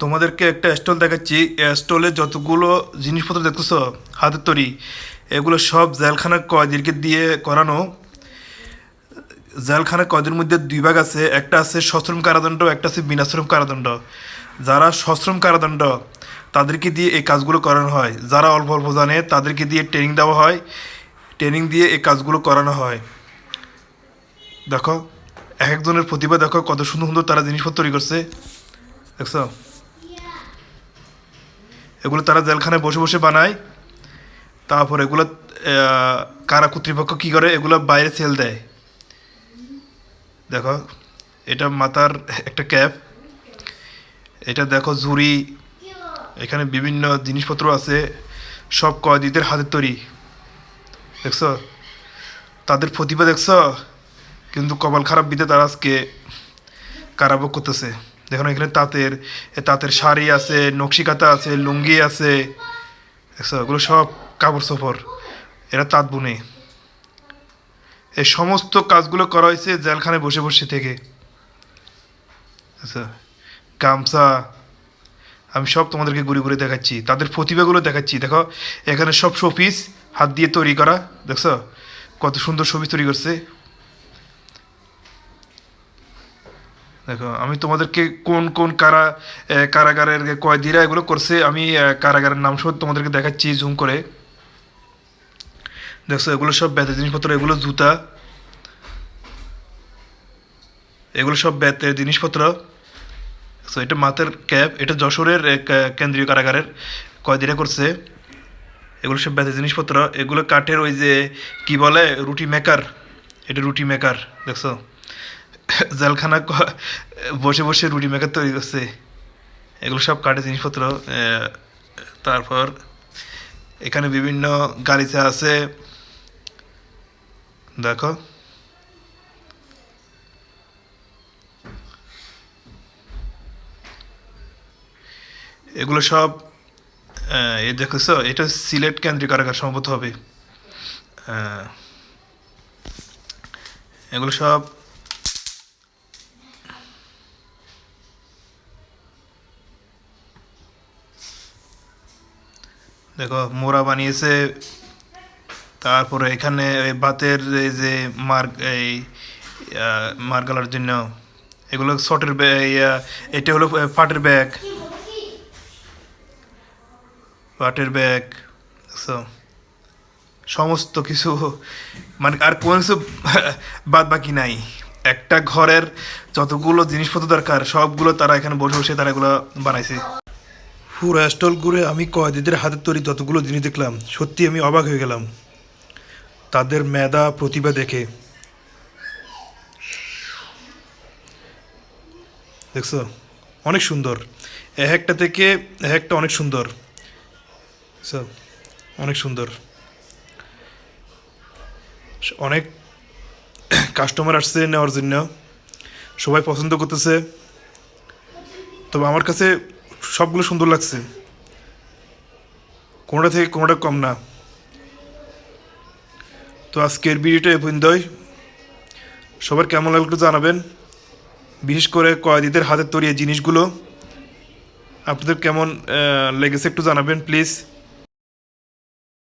তোমাদেরকে একটা স্টল দেখাচ্ছি। স্টলে যতগুলো জিনিসপত্র দেখতেছ, হাতের তৈরি, এগুলো সব জেলখানা কয়েদিরকে দিয়ে করানো। জেলখানা কয়েদের মধ্যে দুই ভাগ আছে, একটা আছে সশ্রম কারাদণ্ড, একটা আছে বিনাশ্রম কারাদণ্ড। যারা সশ্রম কারাদণ্ড, তাদেরকে দিয়ে এই কাজগুলো করানো হয়। যারা অল্প অল্প জানে, তাদেরকে দিয়ে ট্রেনিং দেওয়া হয়। ট্রেনিং দিয়ে এই কাজগুলো করানো হয়। দেখো, এক একজনের প্রতিভা দেখো, কত সুন্দর সুন্দর তারা জিনিসপত্র তৈরি করছে। দেখছ? এগুলো তারা জেলখানায় বসে বসে বানায়। তারপর এগুলো কারা কর্তৃপক্ষ কী করে? এগুলো বাইরে সেল দেয়। দেখো, এটা মাথার একটা ক্যাপ। এটা দেখো ঝুড়ি। এখানে বিভিন্ন জিনিসপত্র আছে। সব কয়েদিদের হাতের তৈরি। দেখছ? তাদের প্রতিভা দেখছ? কিন্তু কপাল খারাপ বিদে তারা আজকে কারাভোগ করতেছে। দেখুন, এখানে তাঁতের তাঁতের শাড়ি আছে, নকশিকাতা আছে, লুঙ্গি আছে এগুলো সব কাপড় সফর এরা তাঁত বুনে। এই সমস্ত কাজগুলো করা হয়েছে জেলখানায় বসে বসে থেকে। আচ্ছা গামছা, আমি সব তোমাদেরকে ঘুরে ঘুরে দেখাচ্ছি। তাদের প্রতিভাগুলো দেখাচ্ছি। দেখো, এখানে সব শোপিস হাত দিয়ে তৈরি করা। দেখছ? কত সুন্দর শোপিস তৈরি করছে। দেখো, আমি তোমাদেরকে কোন কোন কারা কারাগারের কয়েদিরা এগুলো করছে, আমি কারাগারের নাম সহ তোমাদেরকে দেখাচ্ছি জুম করে। দেখছ, এগুলো সব বেতের জিনিসপত্র, এগুলো জুতা। এগুলো সব বেতের জিনিসপত্র। সো এটা মাথার ক্যাপ, এটা যশোরের কেন্দ্রীয় কারাগারের কয়েদিরা করছে। এগুলো সব বেতের জিনিসপত্র। এগুলো কাঠের ওই যে, কি বলে, রুটি মেকার এটা রুটি মেকার দেখছ? জেলখানা বসে বসে রুটি মেকার তৈরি করছে। এগুলো সব কাঠের জিনিসপত্র তারপর এখানে বিভিন্ন গালিচা আছে। দেখো। এগুলো সব এই দেখেছ? এটা সিলেট কেন্দ্রীয় কারাগার সম্ভবত হবে। এগুলো সব দেখো মোড়া বানিয়েছে তারপরে এখানে ভাতের এই যে মার এই আহ, মার গালার জন্য এগুলো শর্টের এটা হলো পাটের ব্যাগ। পাটের ব্যাগ সমস্ত কিছু মানে আর কোনো কিছু বাদ বাকি নাই। একটা ঘরের যতগুলো জিনিসপত্র দরকার সবগুলো তারা এখানে বসে বসে তারা এগুলো বানাইছে। পুরো স্টল ঘুরে আমি কয়েদিদের হাতের তৈরি যতগুলো জিনিস দেখলাম, সত্যি আমি অবাক হয়ে গেলাম। তাদের মেধা, প্রতিভা দেখে। দেখছ? অনেক সুন্দর। এক একটা থেকে এক একটা অনেক সুন্দর। অনেক সুন্দর। অনেক কাস্টমার আসছে নেওয়ার জন্য। সবাই পছন্দ করতেছে। তবে আমার কাছে সবগুলো সুন্দর লাগছে। কোনোটা থেকে কোনোটা কম না। তো আজকের ভিডিওটা এ পর্যন্তই। সবার কেমন লাগল একটু জানাবেন। বিশেষ করে কয়েদিদের হাতের তৈরি জিনিসগুলো। আপনাদের কেমন লেগেছে একটু জানাবেন, প্লিজ।